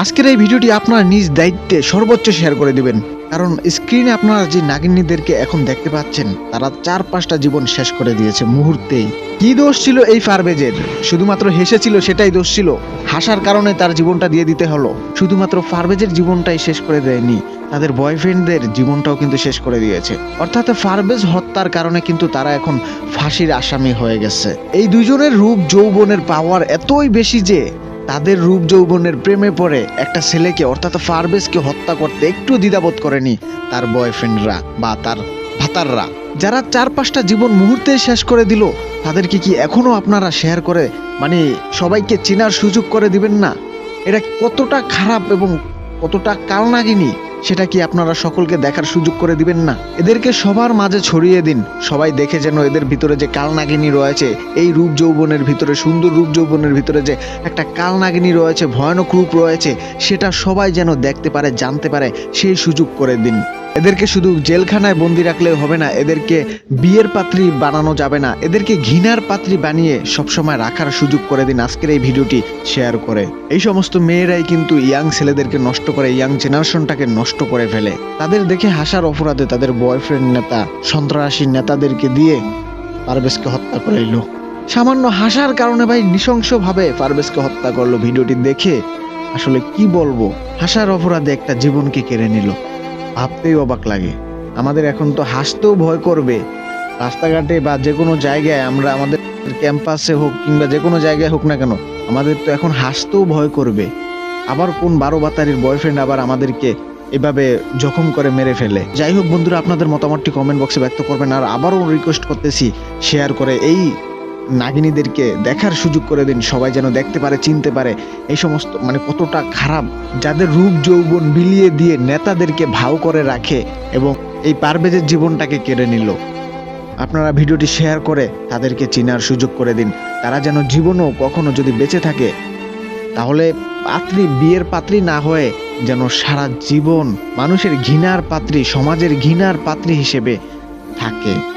আজকের এই ভিডিওটি আপনার নিজ দায়িত্বে সর্বোচ্চ শেয়ার করে দিবেন। কারণ স্ক্রিনে আপনারা যে নাগিনীদেরকে এখন দেখতে পাচ্ছেন, তারা চার পাঁচটা জীবন শেষ করে দিয়েছে মুহূর্তেই। কি দোষ ছিল এই ফারবেজের শুধুমাত্র হেসেছিল সেটাই দোষ ছিল। হাসার কারণে তার জীবনটা দিয়ে দিতে হলো। শুধুমাত্র ফারবেজের জীবনটাই শেষ করে দেয়নি, তাদের বয়ফ্রেন্ডদের জীবনটাও কিন্তু শেষ করে দিয়েছে। অর্থাৎ ফারবেজ হত্যার কারণে কিন্তু তারা এখন ফাঁসির আসামি হয়ে গেছে। এই দুজনের রূপ যৌবনের পাওয়ার এতই বেশি যে তাদের রূপ যৌবনের প্রেমে পড়ে একটা ছেলেকে, অর্থাৎ ফারবেজকে হত্যা করতে একটু দ্বিধাবোধ করেনি তার বয়ফ্রেন্ডরা বা তার ভাতাররা। যারা চার পাঁচটা জীবন মুহূর্তে শেষ করে দিল, তাদেরকে কি এখনও আপনারা শেয়ার করে মানে সবাইকে চেনার সুযোগ করে দিবেন না? এটা কতটা খারাপ এবং কতটা কালনাগিনী? সেটা কি আপনারা সকলকে দেখার সুযোগ করে দিবেন না? এদেরকে সবার মাঝে ছড়িয়ে দিন। সবাই দেখে যেন এদের ভিতরে যে কালনাগিনী রয়েছে, এই রূপ যৌবনের ভিতরে, সুন্দর রূপ যৌবনের ভিতরে যে একটা কালনাগিনী রয়েছে, ভয়ানক রূপ রয়েছে, সেটা সবাই যেন দেখতে পারে, জানতে পারে, সেই সুযোগ করে দিন। এদেরকে শুধু জেলখানায় বন্দি রাখলে হবে না, এদেরকে বিয়ের পাত্রী বানানো যাবে না, এদেরকে ঘৃণার পাত্রী বানিয়ে সবসময় রাখার সুযোগ করে দিন। আজকের এই ভিডিওটি শেয়ার করে। এই সমস্ত মেয়েরাই কিন্তু ইয়াং ছেলেদেরকে নষ্ট করে, ইয়াং জেনারেশনটাকে নষ্ট করে ফেলে। তাদের দেখে হাসার অপরাধে তাদের বয়ফ্রেন্ড নেতা, সন্ত্রাসী নেতাদেরকে দিয়ে পারভেজকে হত্যা করে এলো সামান্য হাসার কারণে ভাই নৃশংসভাবে পারভেজকে হত্যা করল ভিডিওটি দেখে। আসলে কি বলব, হাসার অপরাধে একটা জীবনকে কেড়ে নিল। ভাবতেই অবাক লাগে। আমাদের এখন তো হাসতেও ভয় করবে। রাস্তাঘাটে বা যে কোনো জায়গায় আমরা আমাদের ক্যাম্পাসে হোক কিংবা যে কোনো জায়গায় হোক না কেন, আমাদের তো এখন হাসতেও ভয় করবে। আবার কোন বারো বাতারির বয়ফ্রেন্ড আবার আমাদেরকে এভাবে জখম করে মেরে ফেলে। যাই হোক বন্ধুরা, আপনাদের মতামতটি কমেন্ট বক্সে ব্যক্ত করবেন আর আবারও রিকোয়েস্ট করতেছি শেয়ার করে এই নাগিনীদেরকে দেখার সুযোগ করে দিন, সবাই যেন দেখতে পারে, চিনতে পারে এই সমস্ত মানে কতটা খারাপ, যাদের রূপ যৌবন বিলিয়ে দিয়ে নেতাদেরকে ভাও করে রাখে এবং এই পারভেজের জীবনটাকে কেড়ে নিল। আপনারা ভিডিওটি শেয়ার করে তাদেরকে চেনার সুযোগ করে দিন। তারা যেন জীবনও কখনো যদি বেঁচে থাকে, তাহলে পাত্রী, বিয়ের পাত্রী না হয়ে যেন সারা জীবন মানুষের ঘৃণার পাত্রী সমাজের ঘৃণার পাত্রী হিসেবে থাকে।